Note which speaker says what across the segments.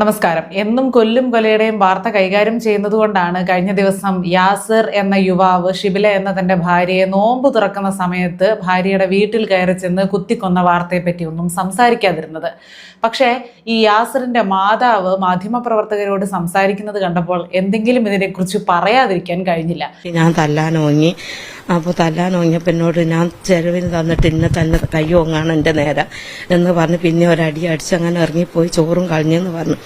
Speaker 1: നമസ്കാരം. എന്നും കൊല്ലും കൊലയുടെയും വാർത്ത കൈകാര്യം ചെയ്യുന്നതുകൊണ്ടാണ് കഴിഞ്ഞ ദിവസം യാസിർ എന്ന യുവാവ് ഷിബില എന്ന തന്റെ ഭാര്യയെ നോമ്പ് തുറക്കുന്ന സമയത്ത് ഭാര്യയുടെ വീട്ടിൽ കയറി ചെന്ന് കുത്തിക്കൊന്ന വാർത്തയെപ്പറ്റി ഒന്നും സംസാരിക്കാതിരുന്നത്. പക്ഷേ ഈ യാസിറിന്റെ മാതാവ് മാധ്യമപ്രവർത്തകരോട് സംസാരിക്കുന്നത് കണ്ടപ്പോൾ എന്തെങ്കിലും ഇതിനെക്കുറിച്ച് പറയാതിരിക്കാൻ കഴിഞ്ഞില്ല.
Speaker 2: ഞാൻ തല്ലാനോങ്ങി. അപ്പോൾ തല്ലാനോങ്ങിയപ്പോൾ എന്നോട് ഞാൻ ചെലവിന് തന്നിട്ട് ഇന്നെ തന്നെ കയ്യോങ്ങാണ് എന്റെ നേരെ എന്ന് പറഞ്ഞ് പിന്നെ ഒരടി അടിച്ച് അങ്ങനെ ഇറങ്ങിപ്പോയി ചോറും കളഞ്ഞെന്ന് പറഞ്ഞു.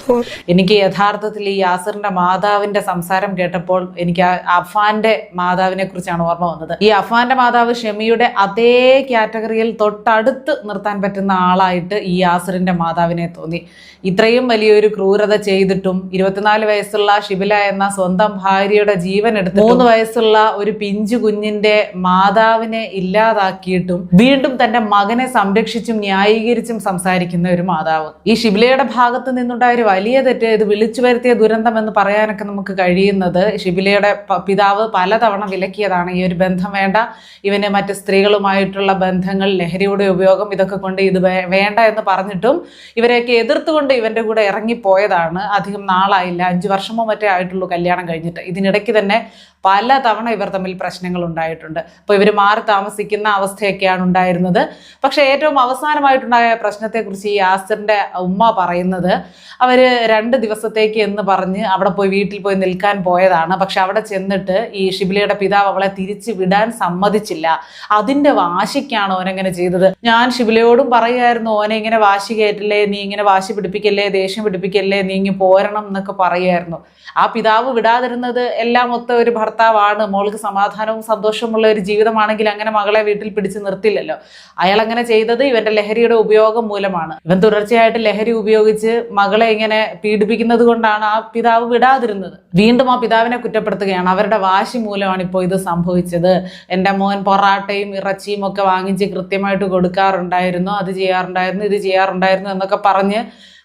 Speaker 1: എനിക്ക് യഥാർത്ഥത്തിൽ ഈ യാസിറിന്റെ മാതാവിന്റെ സംസാരം കേട്ടപ്പോൾ എനിക്ക് ആ അഫാന്റെ മാതാവിനെ കുറിച്ചാണ് ഓർമ്മ വന്നത്. ഈ അഫാന്റെ മാതാവ് ഷെമിയുടെ അതേ കാറ്റഗറിയിൽ തൊട്ടടുത്ത് നിർത്താൻ പറ്റുന്ന ആളായിട്ട് ഈ യാസിറിന്റെ മാതാവിനെ തോന്നി. ഇത്രയും വലിയൊരു ക്രൂരത ചെയ്തിട്ടും ഇരുപത്തിനാല് വയസ്സുള്ള ഷിബില എന്ന സ്വന്തം ഭാര്യയുടെ ജീവൻ എടുത്ത് മൂന്ന് വയസ്സുള്ള ഒരു പിഞ്ചു കുഞ്ഞിന്റെ മാതാവിനെ ഇല്ലാതാക്കിയിട്ടും വീണ്ടും തന്റെ മകനെ സംരക്ഷിച്ചും ന്യായീകരിച്ചും സംസാരിക്കുന്ന ഒരു മാതാവ്. ഈ ഷിബിലയുടെ ഭാഗത്ത് നിന്നുണ്ടായ ഒരു വലിയ തെറ്റ് ഇത് വിളിച്ചു വരുത്തിയ ദുരന്തം എന്ന് പറയാനൊക്കെ നമുക്ക് കഴിയുന്നത് ഷിബിലയുടെ പിതാവ് പലതവണ വിലക്കിയതാണ്. ഈ ഒരു ബന്ധം വേണ്ട. ഇവന് മറ്റ് സ്ത്രീകളുമായിട്ടുള്ള ബന്ധങ്ങൾ ലഹരിയുടെ ഉപയോഗം ഇതൊക്കെ കൊണ്ട് ഇത് വേണ്ട എന്ന് പറഞ്ഞിട്ടും ഇവരെയൊക്കെ എതിർത്തുകൊണ്ട് ഇവന്റെ കൂടെ ഇറങ്ങിപ്പോയതാണ്. അധികം നാളായില്ല. അഞ്ചു വർഷമോ മറ്റേ ആയിട്ടുള്ളൂ കല്യാണം കഴിഞ്ഞിട്ട്. ഇതിനിടയ്ക്ക് തന്നെ പല തവണ ഇവർ തമ്മിൽ പ്രശ്നങ്ങൾ ഉണ്ടായിട്ടുണ്ട് അപ്പോൾ ഇവർ മാറി താമസിക്കുന്ന അവസ്ഥയൊക്കെയാണ് ഉണ്ടായിരുന്നത്. പക്ഷേ ഏറ്റവും അവസാനമായിട്ടുണ്ടായ പ്രശ്നത്തെക്കുറിച്ച് ഈ ആസിറിന്റെ ഉമ്മ പറയുന്നത് അവർ രണ്ട് ദിവസത്തേക്ക് എന്ന് പറഞ്ഞ് അവിടെ പോയി വീട്ടിൽ പോയി നിൽക്കാൻ പോയതാണ്. പക്ഷെ അവിടെ ചെന്നിട്ട് ഈ ഷിബിലയുടെ പിതാവ് അവളെ തിരിച്ചു വിടാൻ സമ്മതിച്ചില്ല. അതിന്റെ വാശിക്കാണ് ഓനെങ്ങനെ ചെയ്തത്? ഞാൻ ഷിബിലയോടും പറയുമായിരുന്നു ഓനെ ഇങ്ങനെ വാശി കയറ്റില്ലേ നീ ഇങ്ങനെ വാശി പിടിപ്പിക്കല്ലേ ദേഷ്യം പിടിപ്പിക്കല്ലേ നീ ഇങ്ങ് പോരണം എന്നൊക്കെ പറയുമായിരുന്നു ആ പിതാവ് വിടാതിരുന്നത് എല്ലാം മൊത്തം ഒരു ഭർത്താവാണ് മോൾക്ക് സമാധാനവും സന്തോഷമുള്ള ഒരു ജീവിതമാണെങ്കിൽ അങ്ങനെ മകളെ വീട്ടിൽ പിടിച്ച് നിർത്തില്ലല്ലോ. അയാൾ അങ്ങനെ ചെയ്തത് ഇവന്റെ ലഹരിയുടെ ഉപയോഗം മൂലമാണ്. ഇവൻ തുടർച്ചയായിട്ട് ലഹരി ഉപയോഗിച്ച് മകളെ ഇങ്ങനെ പീഡിപ്പിക്കുന്നത് കൊണ്ടാണ് ആ പിതാവ് വിടാതിരുന്നത്. വീണ്ടും ആ പിതാവിനെ കുറ്റപ്പെടുത്തുകയാണ്. അവരുടെ വാശി മൂലമാണ് ഇപ്പോൾ ഇത് സംഭവിച്ചത്. എന്റെ മോൻ പൊറാട്ടയും ഇറച്ചിയും ഒക്കെ വാങ്ങിച്ച് കൃത്യമായിട്ട് കൊടുക്കാറുണ്ടായിരുന്നു അത് ചെയ്യാറുണ്ടായിരുന്നു ഇത് ചെയ്യാറുണ്ടായിരുന്നു എന്നൊക്കെ പറഞ്ഞ്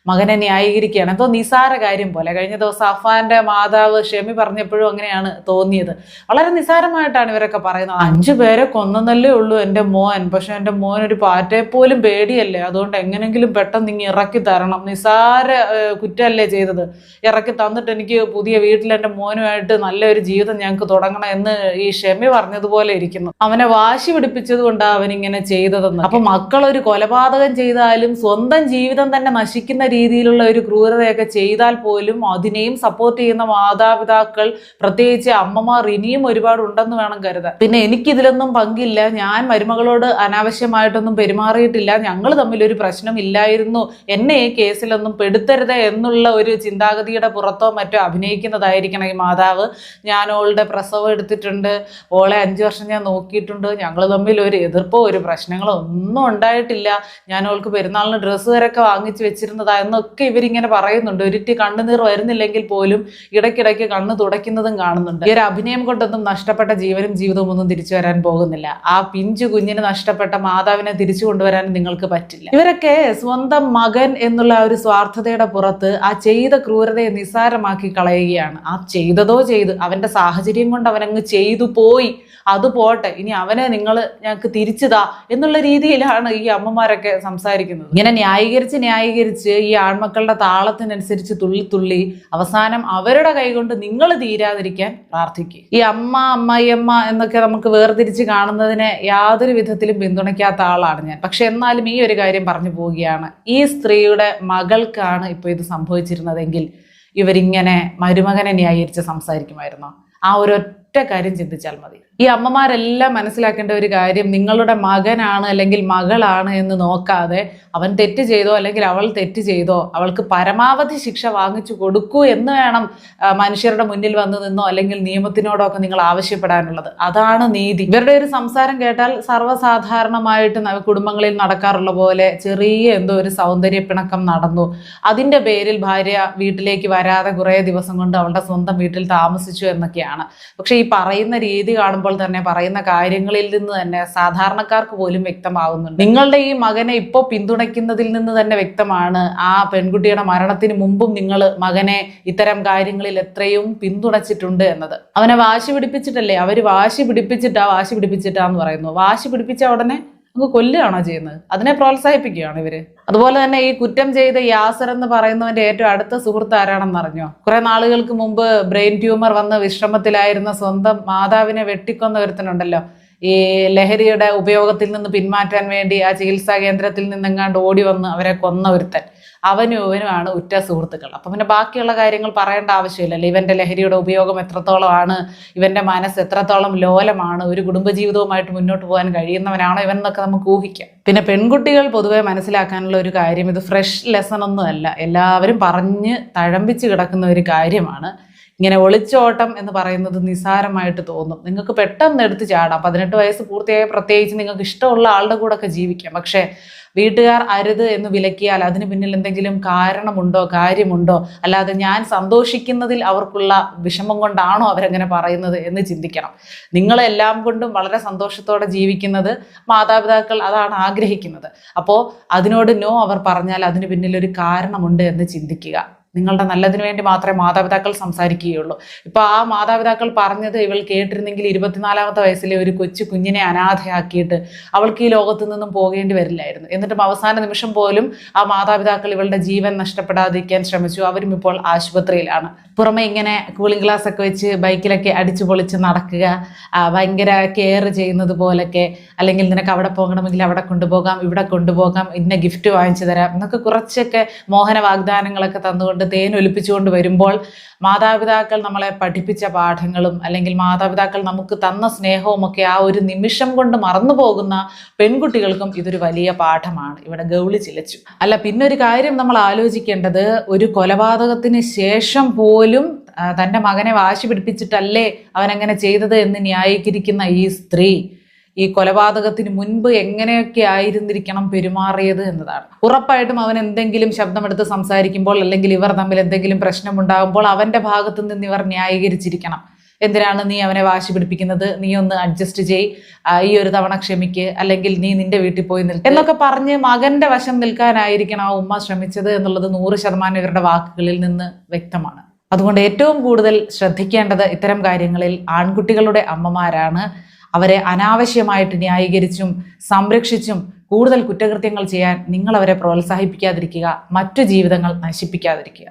Speaker 1: മകനെ ന്യായീകരിക്കുകയാണ്. എന്തോ നിസാര കാര്യം പോലെ. കഴിഞ്ഞ ദിവസം അഫാന്റെ മാതാവ് ഷെമി പറഞ്ഞപ്പോഴും അങ്ങനെയാണ് തോന്നിയത്. വളരെ നിസാരമായിട്ടാണ് ഇവരൊക്കെ പറയുന്നത്. അഞ്ചു പേരെ കൊന്നല്ലേ ഉള്ളൂ എന്റെ മോൻ. പക്ഷെ എന്റെ മോൻ ഒരു പാറ്റയെ പോലും പേടിയല്ലേ? അതുകൊണ്ട് എങ്ങനെങ്കിലും പെട്ടെന്ന് ഇങ്ങ് ഇറക്കി തരണം. നിസാര കുറ്റമല്ലേ ചെയ്തത്. ഇറക്കി തന്നിട്ട് എനിക്ക് പുതിയ വീട്ടിൽ എന്റെ മോനുമായിട്ട് നല്ലൊരു ജീവിതം ഞങ്ങൾക്ക് തുടങ്ങണം എന്ന് ഈ ഷെമി പറഞ്ഞതുപോലെ ഇരിക്കുന്നു. അവനെ വാശി പിടിപ്പിച്ചത് കൊണ്ടാണ് അവനിങ്ങനെ ഇങ്ങനെ ചെയ്തതെന്ന്. അപ്പൊ മക്കൾ ഒരു കൊലപാതകം ചെയ്താലും സ്വന്തം ജീവിതം തന്നെ നശിക്കുന്ന രീതിയിലുള്ള ഒരു ക്രൂരതയൊക്കെ ചെയ്താൽ പോലും അതിനെയും സപ്പോർട്ട് ചെയ്യുന്ന മാതാപിതാക്കൾ പ്രത്യേകിച്ച് അമ്മമാർ ഇനിയും ഒരുപാട് ഉണ്ടെന്ന് വേണം കരുതാൻ. പിന്നെ എനിക്കിതിലൊന്നും പങ്കില്ല. ഞാൻ മരുമകളോട് അനാവശ്യമായിട്ടൊന്നും പെരുമാറിയിട്ടില്ല. ഞങ്ങൾ തമ്മിൽ ഒരു പ്രശ്നം ഇല്ലായിരുന്നു. എന്നെ ഈ കേസിലൊന്നും പെടുത്തരുത് എന്നുള്ള ഒരു ചിന്താഗതിയുടെ പുറത്തോ മറ്റോ അഭിനയിക്കുന്നതായിരിക്കണം ഈ മാതാവ്. ഞാൻ ഓളുടെ പ്രസവം എടുത്തിട്ടുണ്ട്. ഓളെ അഞ്ചു വർഷം ഞാൻ നോക്കിയിട്ടുണ്ട്. ഞങ്ങൾ തമ്മിൽ ഒരു എതിർപ്പോ ഒരു പ്രശ്നങ്ങളോ ഒന്നും ഉണ്ടായിട്ടില്ല. ഞാൻ ഓൾക്ക് പെരുന്നാളിന് ഡ്രസ്സ് വരെയൊക്കെ വാങ്ങിച്ചു വെച്ചിരുന്നതാ എന്നൊക്കെ ഇവരിങ്ങനെ പറയുന്നുണ്ട്. ഒരിറ്റി കണ്ണുനീർ വരുന്നില്ലെങ്കിൽ പോലും ഇടയ്ക്കിടയ്ക്ക് കണ്ണ് തുടയ്ക്കുന്നതും കാണുന്നുണ്ട്. ഈ ഒരു അഭിനയം കൊണ്ടൊന്നും നഷ്ടപ്പെട്ട ജീവനും ജീവിതവും ഒന്നും തിരിച്ചു വരാൻ പോകുന്നില്ല. ആ പിഞ്ചു കുഞ്ഞിന് നഷ്ടപ്പെട്ട മാതാവിനെ തിരിച്ചു കൊണ്ടുവരാൻ നിങ്ങൾക്ക് പറ്റില്ല. ഇവരൊക്കെ സ്വന്തം മകൻ എന്നുള്ള ഒരു സ്വാർത്ഥതയുടെ പുറത്ത് ആ ചെയ്ത ക്രൂരതയെ നിസ്സാരമാക്കി കളയുകയാണ്. ആ ചെയ്തതോ ചെയ്ത് അവന്റെ സാഹചര്യം കൊണ്ട് അവനങ്ങ് ചെയ്തു പോയി. അത് പോട്ടെ ഇനി അവനെ നിങ്ങൾ ഞങ്ങൾക്ക് തിരിച്ചുതാ എന്നുള്ള രീതിയിലാണ് ഈ അമ്മമാരൊക്കെ സംസാരിക്കുന്നത്. ഇങ്ങനെ ന്യായീകരിച്ച് ന്യായീകരിച്ച് ഈ ആൺമക്കളുടെ താളത്തിനനുസരിച്ച് തുള്ളി തുള്ളി അവസാനം അവരുടെ കൈകൊണ്ട് നിങ്ങൾ തീരാതിരിക്കാൻ പ്രാർത്ഥിക്കുക. ഈ അമ്മ അമ്മയമ്മ എന്നൊക്കെ നമുക്ക് വേർതിരിച്ച് കാണുന്നതിനെ യാതൊരു വിധത്തിലും പിന്തുണയ്ക്കാത്ത ആളാണ് ഞാൻ. പക്ഷെ എന്നാലും ഈ ഒരു കാര്യം പറഞ്ഞു പോവുകയാണ്. ഈ സ്ത്രീയുടെ മകൾക്കാണ് ഇപ്പോൾ ഇത് സംഭവിച്ചിരുന്നതെങ്കിൽ ഇവരിങ്ങനെ മരുമകനെ ന്യായീകരിച്ച് സംസാരിക്കുമായിരുന്നോ? ആ ഒരൊറ്റ കാര്യം ചിന്തിച്ചാൽ മതി. ഈ അമ്മമാരെല്ലാം മനസ്സിലാക്കേണ്ട ഒരു കാര്യം നിങ്ങളുടെ മകനാണ് അല്ലെങ്കിൽ മകളാണ് എന്ന് നോക്കാതെ അവൻ തെറ്റ് ചെയ്തോ അല്ലെങ്കിൽ അവൾ തെറ്റ് ചെയ്തോ അവൾക്ക് പരമാവധി ശിക്ഷ വാങ്ങിച്ചു കൊടുക്കൂ എന്ന് വേണം മനുഷ്യരുടെ മുന്നിൽ വന്നു നിന്നോ അല്ലെങ്കിൽ നിയമത്തിനോടോ ഒക്കെ നിങ്ങൾ ആവശ്യപ്പെടാനുള്ളത്. അതാണ് നീതി. ഇവരുടെ ഒരു സംസാരം കേട്ടാൽ സർവസാധാരണമായിട്ട് കുടുംബങ്ങളിൽ നടക്കാറുള്ള പോലെ ചെറിയ എന്തോ ഒരു സൗന്ദര്യ പിണക്കം നടന്നു. അതിന്റെ പേരിൽ ഭാര്യ വീട്ടിലേക്ക് വരാതെ കുറേ ദിവസം കൊണ്ട് അവളുടെ സ്വന്തം വീട്ടിൽ താമസിച്ചു എന്നൊക്കെയാണ്. പക്ഷെ ഈ പറയുന്ന രീതി കാണുമ്പോൾ തന്നെ പറയുന്ന കാര്യങ്ങളിൽ നിന്ന് തന്നെ സാധാരണക്കാർക്ക് പോലും വ്യക്തമാവുന്നുണ്ട്. നിങ്ങളുടെ ഈ മകനെ ഇപ്പോൾ പിന്തുണയ്ക്കുന്നതിൽ നിന്ന് തന്നെ വ്യക്തമാണ് ആ പെൺകുട്ടിയുടെ മരണത്തിന് മുമ്പും നിങ്ങൾ മകനെ ഇത്തരം കാര്യങ്ങളിൽ എത്രയും പിന്തുണച്ചിട്ടുണ്ട് എന്നത്. അവനെ വാശി പിടിപ്പിച്ചിട്ടല്ലേ? അവർ വാശി പിടിപ്പിച്ചിട്ടാ വാശി പിടിപ്പിച്ചിട്ടാന്ന് പറയുന്നു. വാശി പിടിപ്പിച്ച ഉടനെ നമുക്ക് കൊല്ലുകയാണോ ചെയ്യുന്നത്? അതിനെ പ്രോത്സാഹിപ്പിക്കുകയാണ് ഇവർ? അതുപോലെ തന്നെ ഈ കുറ്റം ചെയ്ത യാസർ എന്ന് പറയുന്നവന്റെ ഏറ്റവും അടുത്ത സുഹൃത്ത് ആരാണെന്ന് അറിഞ്ഞോ? കുറെ നാളുകൾക്ക് മുമ്പ് ബ്രെയിൻ ട്യൂമർ വന്ന് വിശ്രമത്തിലായിരുന്ന സ്വന്തം മാതാവിനെ വെട്ടിക്കൊന്ന ഒരുത്തനുണ്ടല്ലോ. ഈ ലഹരിയുടെ ഉപയോഗത്തിൽ നിന്ന് പിന്മാറ്റാൻ വേണ്ടി ആ ചികിത്സാ കേന്ദ്രത്തിൽ നിന്നെങ്ങാണ്ട് ഓടി വന്ന് അവരെ കൊന്ന ഒരുത്തൻ. അവനും ഇവനുമാണ് ഉറ്റ സുഹൃത്തുക്കൾ. അപ്പം പിന്നെ ബാക്കിയുള്ള കാര്യങ്ങൾ പറയേണ്ട ആവശ്യമില്ലല്ലോ ഇവന്റെ ലഹരിയുടെ ഉപയോഗം എത്രത്തോളമാണ്? ഇവന്റെ മനസ്സ് എത്രത്തോളം ലോലമാണ്? ഒരു കുടുംബജീവിതവുമായിട്ട് മുന്നോട്ട് പോകാൻ കഴിയുന്നവനാണോ ഇവൻ എന്നൊക്കെ നമുക്ക് ഊഹിക്കാം. പിന്നെ പെൺകുട്ടികൾ പൊതുവെ മനസ്സിലാക്കാനുള്ള ഒരു കാര്യം ഇത് ഫ്രഷ് ലെസൺ ഒന്നുമല്ല എല്ലാവരും പറഞ്ഞ് തഴമ്പിച്ച് കിടക്കുന്ന ഒരു കാര്യമാണ്. ഇങ്ങനെ ഒളിച്ചോട്ടം എന്ന് പറയുന്നത് നിസാരമായിട്ട് തോന്നും. നിങ്ങൾക്ക് പെട്ടെന്ന് എടുത്ത് ചാടാം. പതിനെട്ട് വയസ്സ് പൂർത്തിയായ പ്രത്യേകിച്ച് നിങ്ങൾക്ക് ഇഷ്ടമുള്ള ആളുടെ കൂടെ ഒക്കെ ജീവിക്കാം. പക്ഷേ വീട്ടുകാർ അരുത് എന്ന് വിലക്കിയാൽ അതിന് പിന്നിൽ എന്തെങ്കിലും കാരണമുണ്ടോ കാര്യമുണ്ടോ? അല്ലാതെ ഞാൻ സന്തോഷിക്കുന്നതിൽ അവർക്കുള്ള വിഷമം കൊണ്ടാണോ അവരങ്ങനെ പറയുന്നത് എന്ന് ചിന്തിക്കണം. നിങ്ങളെല്ലാം കൊണ്ടും വളരെ സന്തോഷത്തോടെ ജീവിക്കുന്നത് മാതാപിതാക്കൾ അതാണ് ആഗ്രഹിക്കുന്നത്. അപ്പോൾ അതിനോട് നോ അവർ പറഞ്ഞാൽ അതിന് പിന്നിൽ ഒരു കാരണമുണ്ട് എന്ന് ചിന്തിക്കുക. നിങ്ങളുടെ നല്ലതിനു വേണ്ടി മാത്രമേ മാതാപിതാക്കൾ സംസാരിക്കുകയുള്ളൂ. ഇപ്പൊ ആ മാതാപിതാക്കൾ പറഞ്ഞത് ഇവൾ കേട്ടിരുന്നെങ്കിൽ ഇരുപത്തിനാലാമത്തെ വയസ്സിലെ ഒരു കൊച്ചു കുഞ്ഞിനെ അനാഥയാക്കിയിട്ട് അവൾക്ക് ഈ ലോകത്തു നിന്നും പോകേണ്ടി വരില്ലായിരുന്നു. എന്നിട്ടും അവസാന നിമിഷം പോലും ആ മാതാപിതാക്കൾ ഇവളുടെ ജീവൻ നഷ്ടപ്പെടാതിരിക്കാൻ ശ്രമിച്ചു. അവരും ഇപ്പോൾ ആശുപത്രിയിലാണ്. പുറമെ ഇങ്ങനെ കൂളിംഗ് ഗ്ലാസ് ഒക്കെ വെച്ച് ബൈക്കിലൊക്കെ അടിച്ചു പൊളിച്ച് നടക്കുക ഭയങ്കര കെയർ ചെയ്യുന്നത് പോലൊക്കെ അല്ലെങ്കിൽ നിനക്ക് അവിടെ പോകണമെങ്കിൽ അവിടെ കൊണ്ടുപോകാം ഇവിടെ കൊണ്ടുപോകാം ഇന്ന ഗിഫ്റ്റ് വാങ്ങിച്ചു തരാം എന്നൊക്കെ കുറച്ചൊക്കെ മോഹന വാഗ്ദാനങ്ങളൊക്കെ തന്നുകൊണ്ട് തേൻ ഒലിപ്പിച്ചുകൊണ്ട് വരുമ്പോൾ മാതാപിതാക്കൾ നമ്മളെ പഠിപ്പിച്ച പാഠങ്ങളും അല്ലെങ്കിൽ മാതാപിതാക്കൾ നമുക്ക് തന്ന സ്നേഹവും ഒക്കെ ആ ഒരു നിമിഷം കൊണ്ട് മറന്നു പോകുന്ന പെൺകുട്ടികൾക്കും ഇതൊരു വലിയ പാഠമാണ്. ഇവിടെ ഗൗളി ചിലച്ചു. അല്ല പിന്നൊരു കാര്യം നമ്മൾ ആലോചിക്കേണ്ടത് ഒരു കൊലപാതകത്തിന് ശേഷം പോലും തന്റെ മകനെ വാശി പിടിപ്പിച്ചിട്ടല്ലേ അവനങ്ങനെ ചെയ്തത് എന്ന് ന്യായീകരിക്കുന്ന ഈ സ്ത്രീ ഈ കൊലപാതകത്തിന് മുൻപ് എങ്ങനെയൊക്കെ ആയിരുന്നിരിക്കണം പെരുമാറിയത് എന്നതാണ്. ഉറപ്പായിട്ടും അവൻ എന്തെങ്കിലും ശബ്ദമെടുത്ത് സംസാരിക്കുമ്പോൾ അല്ലെങ്കിൽ ഇവർ തമ്മിൽ എന്തെങ്കിലും പ്രശ്നമുണ്ടാകുമ്പോൾ അവന്റെ ഭാഗത്തു നിന്ന് ഇവർ ന്യായീകരിച്ചിരിക്കണം. എന്തിനാണ് നീ അവനെ വാശി പിടിപ്പിക്കുന്നത്? നീ ഒന്ന് അഡ്ജസ്റ്റ് ചെയ്. ഈ ഒരു തവണ ക്ഷമിക്ക്. അല്ലെങ്കിൽ നീ നിന്റെ വീട്ടിൽ പോയി നിൽക്ക്. എന്നൊക്കെ പറഞ്ഞ് മകന്റെ വശം നിൽക്കാനായിരിക്കണം ആ ഉമ്മ ശ്രമിച്ചത് എന്നുള്ളത് നൂറ് ശതമാനം ഇവരുടെ വാക്കുകളിൽ നിന്ന് വ്യക്തമാണ്. അതുകൊണ്ട് ഏറ്റവും കൂടുതൽ ശ്രദ്ധിക്കേണ്ടത് ഇത്തരം കാര്യങ്ങളിൽ ആൺകുട്ടികളുടെ അമ്മമാരാണ്. അവരെ അനാവശ്യമായിട്ട് ന്യായീകരിച്ചും സംരക്ഷിച്ചും കൂടുതൽ കുറ്റകൃത്യങ്ങൾ ചെയ്യാൻ നിങ്ങൾ അവരെ പ്രോത്സാഹിപ്പിക്കാതിരിക്കുക മറ്റു ജീവിതങ്ങൾ നശിപ്പിക്കാതിരിക്കുക.